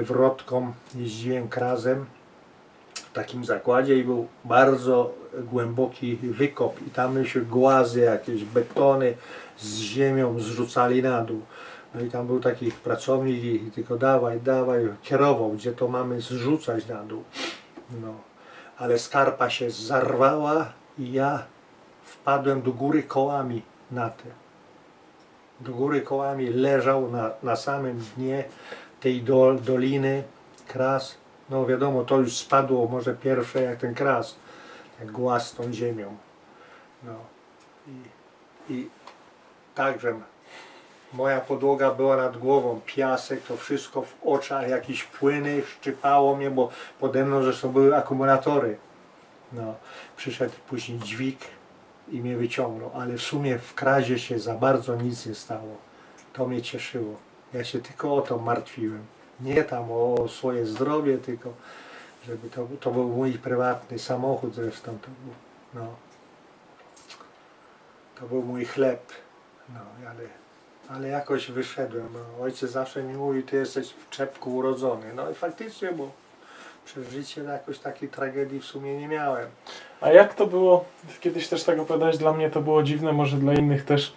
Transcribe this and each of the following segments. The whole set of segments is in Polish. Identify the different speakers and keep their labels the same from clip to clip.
Speaker 1: wywrotką, jeździłem krazem w takim zakładzie i był bardzo głęboki wykop i tam się głazy, jakieś betony z ziemią zrzucali na dół. No i tam był taki pracownik i tylko dawaj, dawaj, kierował, gdzie to mamy zrzucać na dół. No. Ale skarpa się zarwała i ja wpadłem do góry kołami na te. Do góry kołami leżał na, na samym dnie tej dol, doliny kras. No wiadomo, to już spadło może pierwsze jak ten kras, jak głaz tą ziemią. No i, i także moja podłoga była nad głową, piasek, to wszystko w oczach, jakieś płyny, szczypało mnie, bo pode mną zresztą były akumulatory. No, przyszedł później dźwig i mnie wyciągnął, ale w sumie w krazie się za bardzo nic nie stało. To mnie cieszyło. Ja się tylko o to martwiłem. Nie tam o swoje zdrowie, tylko żeby to, to był mój prywatny samochód zresztą to był. No. To był mój chleb. No, ale, ale jakoś wyszedłem. No, ojciec zawsze mi mówi, ty jesteś w czepku urodzony. No i faktycznie, bo przez życie jakoś takiej tragedii w sumie nie miałem.
Speaker 2: A jak to było, kiedyś też tak opowiadałeś, dla mnie to było dziwne, może dla innych też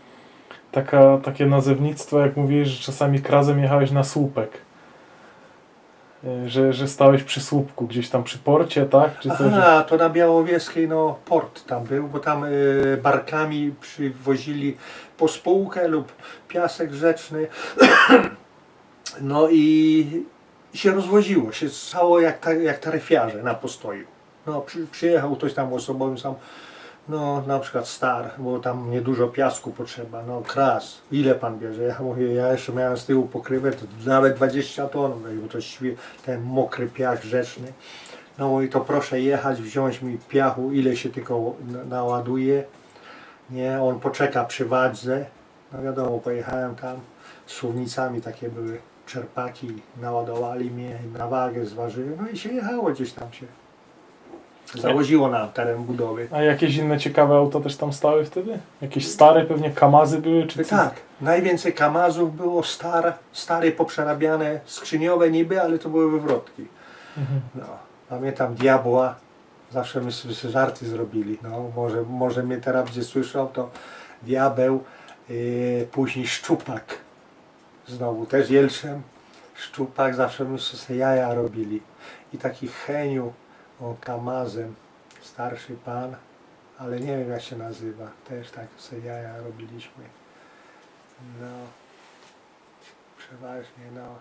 Speaker 2: taka, takie nazewnictwo, jak mówiłeś, że czasami krazem jechałeś na słupek. Y, Że, że stałeś przy słupku, gdzieś tam przy porcie, tak? Czy coś?
Speaker 1: Aha, to na Białowieskiej no, port tam był, bo tam y, barkami przywozili pospółkę lub piasek rzeczny. No i się rozwoziło, się stało jak, ta, jak taryfiarze na postoju. No, przy, przyjechał ktoś tam osobowym sam, no na przykład star, bo tam niedużo piasku potrzeba, no kras, ile pan bierze? Ja mówię, ja jeszcze miałem z tyłu pokrywę, to nawet 20 ton, bo to świe, ten mokry piach rzeczny. No i to proszę jechać, wziąć mi piachu, ile się tylko na- naładuje. Nie, on poczeka przy wadze. No wiadomo, pojechałem tam, suwnicami takie były czerpaki, naładowali mnie, na wagę zważyłem, no i się jechało gdzieś tam się. Zawoziło na teren budowy.
Speaker 2: A jakieś inne ciekawe auta też tam stały wtedy? Jakieś stare pewnie Kamazy były, czy co?
Speaker 1: Tak, najwięcej kamazów było star, stare poprzerabiane, skrzyniowe niby, ale to były wywrotki.
Speaker 2: Mhm.
Speaker 1: No, pamiętam diabła, zawsze my sobie żarty zrobili. No, może, może mnie teraz gdzie słyszał, to diabeł, yy, później szczupak. Znowu też Jelczem, szczupak, zawsze my sobie jaja robili. I taki Heniu, o Kamazem, starszy pan, ale nie wiem jak się nazywa, też tak sobie jaja robiliśmy. No, przeważnie no.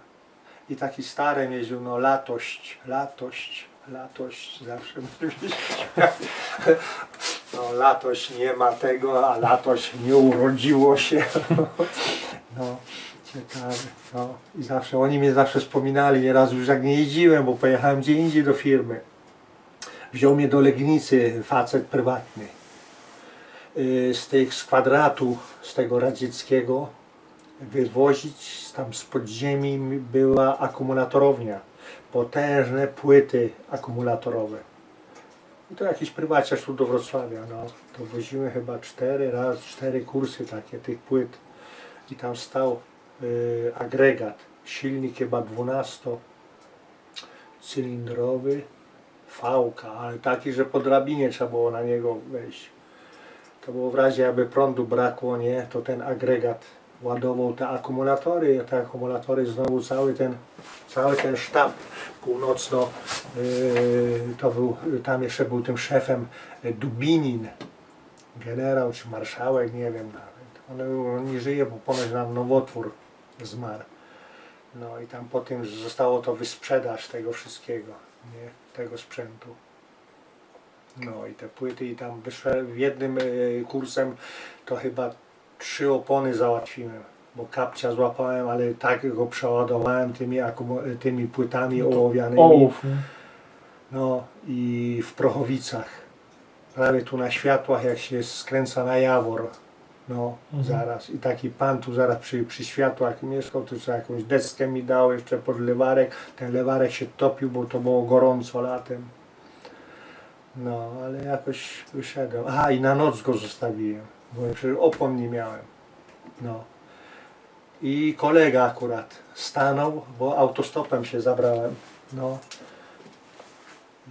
Speaker 1: I taki stary jeździł, no latość, latość, latość, zawsze mówiliśmy. No latość nie ma tego, a latość nie urodziło się. No, ciekawe. No. I zawsze, oni mnie zawsze wspominali, nieraz już jak nie jeździłem, bo pojechałem gdzie indziej do firmy. Wziął mnie do Legnicy facet prywatny. Y, Z tych, z kwadratu, z tego radzieckiego, wywozić tam z podziemi była akumulatorownia. Potężne płyty akumulatorowe. I to jakiś prywaciarz tu do Wrocławia. No. To woziły chyba cztery raz, cztery kursy takie tych płyt. I tam stał y, agregat. Silnik chyba 12 cylindrowy. Fałka, ale taki, że po drabinie trzeba było na niego wejść. To było w razie, aby prądu brakło, nie, to ten agregat ładował te akumulatory, te akumulatory znowu cały ten, cały ten sztab północno, yy, to był, tam jeszcze był tym szefem Dubinin, generał czy marszałek, nie wiem nawet. On, on nie żyje, bo ponoć na nowotwór zmarł. No i tam po tym zostało to wysprzedaż tego wszystkiego, nie, tego sprzętu. No i te płyty i tam wyszłem jednym y, kursem to chyba trzy opony załatwiłem, bo kapcia złapałem, ale tak go przeładowałem tymi, akumu- tymi płytami
Speaker 2: No
Speaker 1: ołowianymi.
Speaker 2: Ołów, nie?
Speaker 1: No i w Prochowicach, prawie tu na światłach jak się skręca na Jawor, no
Speaker 2: Mhm.
Speaker 1: zaraz i taki pan tu zaraz przy, przy światłach mieszkał, to jeszcze jakąś deskę mi dał jeszcze pod lewarek, ten lewarek się topił, bo to było gorąco latem. No, ale jakoś wyszedłem. Aha, i na noc go zostawiłem, bo przecież opon nie miałem. No. I kolega akurat stanął, bo autostopem się zabrałem. No.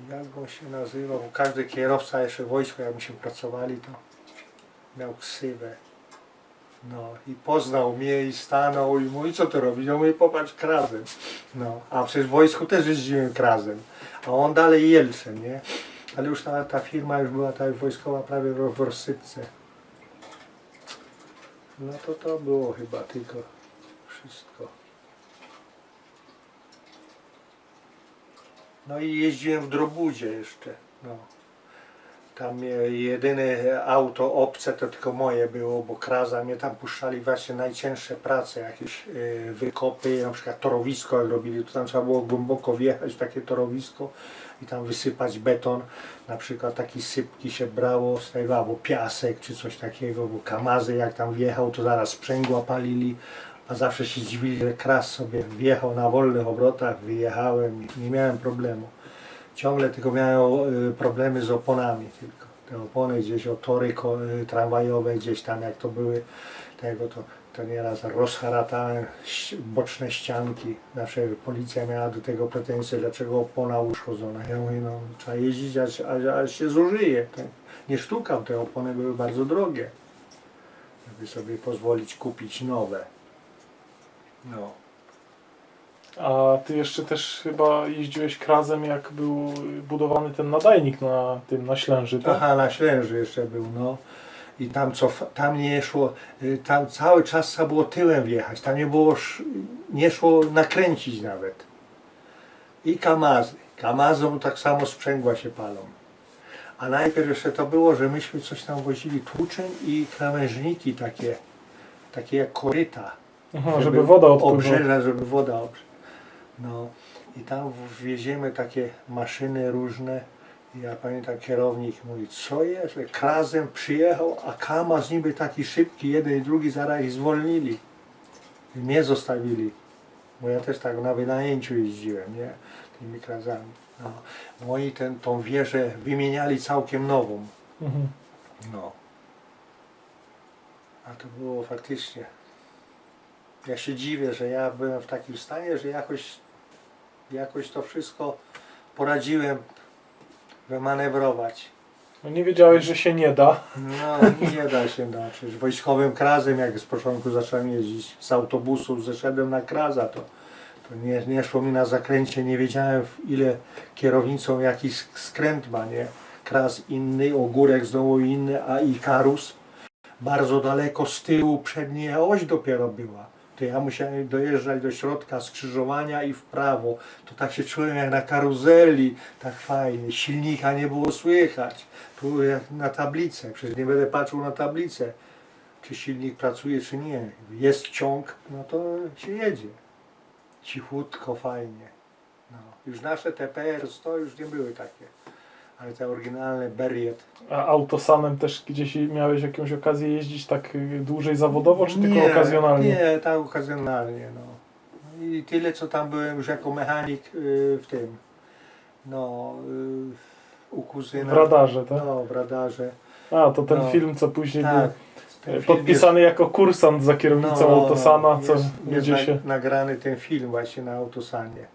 Speaker 1: Jak on się nazywał? Każdy kierowca jeszcze w wojsku, jak myśmy pracowali, to miał ksywę. No i poznał mnie i stanął i mówi, co ty robisz? Ja mówię, popatrz, krazem. No, a przecież w wojsku też jeździłem krazem. A on dalej Jelczem, nie? Ale już ta, ta firma już była ta wojskowa prawie w rozsypce. No to to było chyba tylko wszystko. No i jeździłem w Drobudzie jeszcze. No. Tam mnie jedyne auto obce to tylko moje było, bo kraza mnie tam puszczali właśnie najcięższe prace, jakieś y, wykopy, na przykład torowisko jak robili, to tam trzeba było głęboko wjechać w takie torowisko i tam wysypać beton, na przykład taki sypki się brało z tego, albo piasek czy coś takiego, bo kamazy jak tam wjechał to zaraz sprzęgła palili, a zawsze się dziwili, że kras sobie wjechał na wolnych obrotach, wyjechałem i nie miałem problemu. Ciągle tylko miałem y, problemy z oponami tylko. Te opony gdzieś o tory ko- y, tramwajowe gdzieś tam jak to były tego to, to nieraz rozharatałem boczne ścianki. Zawsze policja miała do tego pretensje, dlaczego opona uszkodzona. Ja mówię, no trzeba jeździć aż, aż, aż się zużyje. Nie sztukam, te opony były bardzo drogie. Żeby sobie pozwolić kupić nowe. No.
Speaker 2: A ty jeszcze też chyba jeździłeś krazem, jak był budowany ten nadajnik na tym, na Ślęży, tak?
Speaker 1: Aha, na Ślęży jeszcze był, no. I tam co, tam nie szło, y, tam cały czas trzeba było tyłem wjechać, tam nie było, sz- nie szło nakręcić nawet. I kamazy, kamazą tak samo sprzęgła się palą. A najpierw jeszcze to było, że myśmy coś tam wozili tłuczeń i krawężniki takie, takie jak koryta.
Speaker 2: Aha, żeby, woda odpływała.
Speaker 1: Obrzeża, żeby woda obrze. No i tam wwieziemy takie maszyny różne. Ja pamiętam kierownik mówi, co jest? Krazem przyjechał, a Kamaz niby taki szybki, jeden i drugi zaraz ich zwolnili. I mnie zostawili. Bo ja też tak na wynajęciu jeździłem, nie? Tymi krazami. No. No i ten, tą wieżę wymieniali całkiem nową.
Speaker 2: Mhm.
Speaker 1: No. A to było faktycznie. Ja się dziwię, że ja byłem w takim stanie, że jakoś, jakoś to wszystko poradziłem wymanewrować.
Speaker 2: No nie wiedziałeś, że się nie da.
Speaker 1: No nie da się, no przecież wojskowym krazem, jak z początku zacząłem jeździć z autobusu, zeszedłem na kraza, to, to nie, nie szło mi na zakręcie, nie wiedziałem ile kierownicą jaki sk- skręt ma, nie? Kraz inny, ogórek znowu inny, a i karus bardzo daleko z tyłu, przednia oś dopiero była. To ja musiałem dojeżdżać do środka skrzyżowania i w prawo. To tak się czułem jak na karuzeli, tak fajnie. Silnika nie było słychać. Tu jak na tablicę, przecież nie będę patrzył na tablicę, czy silnik pracuje, czy nie. Jest ciąg, no to się jedzie. Cichutko, fajnie. No. Już nasze TPR 100 już nie były takie. Ale te oryginalne Berriet.
Speaker 2: A autosanem też gdzieś miałeś jakąś okazję jeździć tak y, dłużej zawodowo, czy tylko okazjonalnie?
Speaker 1: Nie, tak okazjonalnie. No. I tyle, co tam byłem już jako mechanik y, w tym. No, y, u kuzyna.
Speaker 2: W radarze, tak?
Speaker 1: No, w radarze.
Speaker 2: A, to ten
Speaker 1: No.
Speaker 2: film, co później
Speaker 1: Tak.
Speaker 2: był podpisany jako kursant za kierownicą
Speaker 1: No,
Speaker 2: autosana, co
Speaker 1: jest, jest
Speaker 2: się...
Speaker 1: nagrany ten film właśnie na Autosanie.